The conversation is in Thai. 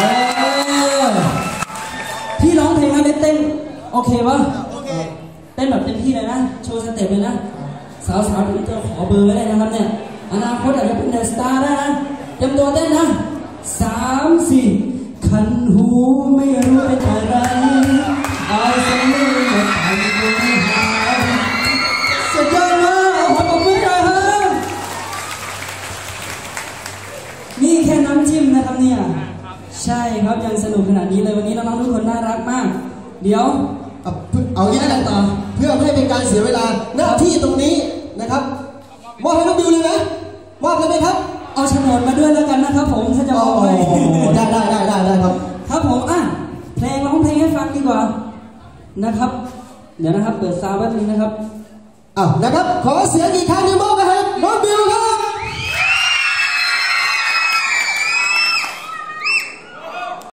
อพี่ร้องเพลงนะเล่นเต้น โอเคปะเต้นแบบเต็มที่เลยนะ โชว์สเต็ปเลยนะ สาวๆถึงจะขอเบอร์ไว้เลยนะครับเนี่ย อนาคตอาจจะเป็นเดอะสตาร์ได้นะเตรียมตัวเต้นนะสามสี่คันหูไม่รู้เป็นอะไรเอาสักนิดมาทำตัวให้หายสุดยอดมากขอปรบมือหน่อยครับนี่แค่น้ำจิ้มนะครับเนี่ย ใช่ครับยังสนุกขนาดนี้เลยวันนี้น้องๆทุกคนน่ารักมาก เดี๋ยว เอาเอาอย่างนี้แล้วกันต่อเพื่อไม่ให้เป็นการเสียเวลาหน้าที่ตรงนี้นะครับมอบให้น้องบิวเลยไหมมอบเลยไหมครับ เอาโฉนดมาด้วยแล้วกันนะครับ ผมถ้าจะโอ้บอกโหให้ได้ได้ได้ได้ได้ครับ ครับผมอะเพลงร้องเพลงให้ฟังดีกว่านะครับ เดี๋ยวนะครับ เปิดซาวด์แป๊บนึงนะครับอ้าวนะครับ ขอเสียงอีกครั้งหนึงมอบให้น้องบิวครับ